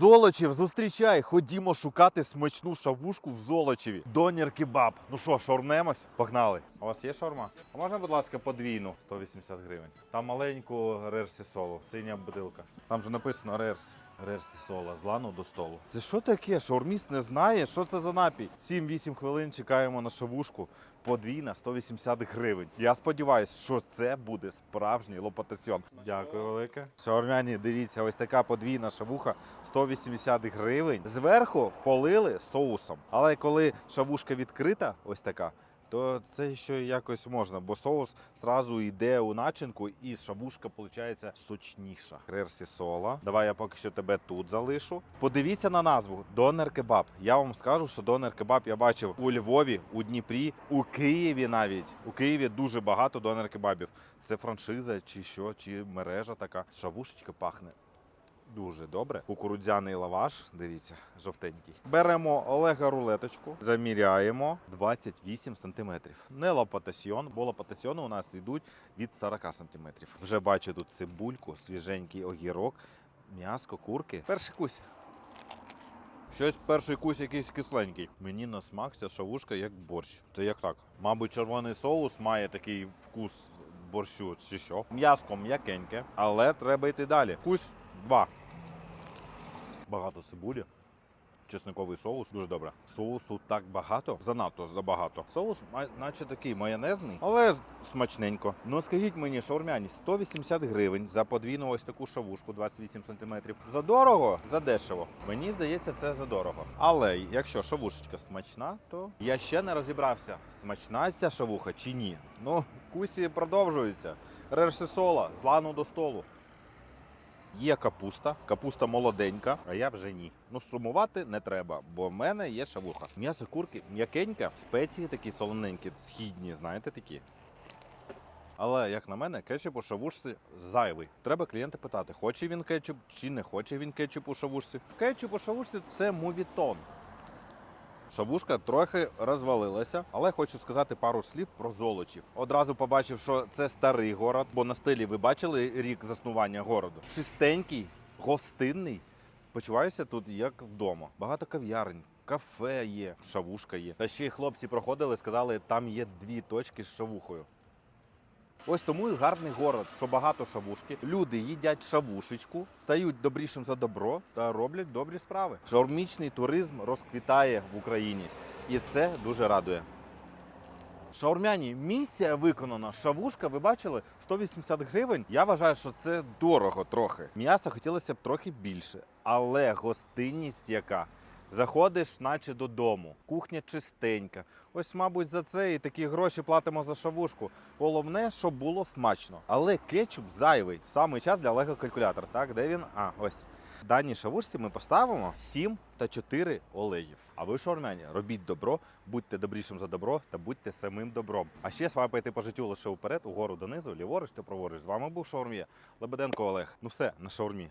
Золочів, зустрічай! Ходімо шукати смачну шавушку в Золочеві. Донір кебаб. Ну що, шорнемось? Погнали. У вас є шаурма? А можна, будь ласка, подвійну 180 гривень. Там маленьку рерсі соло, синя бутилка. Там же написано рерс. Рерсі соло, з лану до столу. Це що таке? Шаурміст не знає, що це за напій. 7-8 хвилин чекаємо на шавушку. Подвійна 180 гривень. Я сподіваюся, що це буде справжній лопатасьон. Дякую велике. Шаурмяні, дивіться, ось така подвійна шавуха 180 гривень. Зверху полили соусом. Але коли шавушка відкрита, ось така. То це ще якось можна, бо соус зразу йде у начинку, і шавушка виходить сочніша. Рерсі сола. Давай я поки що тебе тут залишу. Подивіться на назву Донер кебаб. Я вам скажу, що донер кебаб я бачив у Львові, у Дніпрі, у Києві навіть. У Києві дуже багато донер кебабів. Це франшиза чи що, чи мережа така. Шавушечка пахне Дуже добре. Кукурудзяний лаваш, дивіться, жовтенький. Беремо Олега рулеточку, заміряємо 28 сантиметрів. Не лопатасьйон, бо лопатасьйони у нас йдуть від 40 сантиметрів. Вже бачу тут цибульку, свіженький огірок, м'яско, курки. Перший кусь. Щось перший кусь якийсь кисленький. Мені на смак ця шавушка як борщ. Це як так? Мабуть, червоний соус має такий вкус борщу чи що. М'яско м'якеньке, але треба йти далі. Кусь два. Багато цибулі. Чесниковий соус дуже добре. Соусу так багато, занадто забагато. Соус, наче такий майонезний, але смачненько. Ну скажіть мені, шаурмяні, 180 гривень за подвійну ось таку шавушку 28 сантиметрів. За дорого, за дешево. Мені здається, це за дорого. Але якщо шавушечка смачна, то я ще не розібрався, смачна ця шавуха чи ні. Ну, кусі продовжуються. Рерси сола, з лану до столу. Є капуста, капуста молоденька, а я вже ні. Ну сумувати не треба, бо в мене є шавуха. М'ясо курки м'якеньке, спеції такі солоненькі, східні, знаєте такі. Але як на мене, кетчуп у шавушці зайвий. Треба клієнта питати, хоче він кетчуп чи не хоче він кетчуп у шавушці. Кетчуп у шавушці це мувітон. Шавушка трохи розвалилася, але хочу сказати пару слів про золочів. Одразу побачив, що це старий город, бо на стилі ви бачили рік заснування городу. Чистенький, гостинний. Почуваюся тут як вдома. Багато кав'ярень. Кафе є, шавушка є. Та ще й хлопці проходили, сказали, там є дві точки з шавухою. Ось тому і гарний город, що багато шавушки. Люди їдять шавушечку, стають добрішим за добро та роблять добрі справи. Шаурмічний туризм розквітає в Україні, і це дуже радує. Шаурмяні, місія виконана. Шавушка, ви бачили, 180 гривень. Я вважаю, що це дорого трохи. М'яса хотілося б трохи більше, але гостинність яка. Заходиш, наче додому. Кухня чистенька. Ось, мабуть, за це і такі гроші платимо за шавушку. Головне, щоб було смачно. Але кетчуп зайвий. Саме час для Олега калькулятор. Так, де він? А, ось. Даній шавушці ми поставимо 7 та 4 олегів. А ви, шаурмяні, робіть добро, будьте добрішим за добро та будьте самим добром. А ще свайпайте по життю лише вперед, угору донизу, ліворуч та праворуч. З вами був шаурм'є. Лебеденко Олег. Ну все, на шаурмі.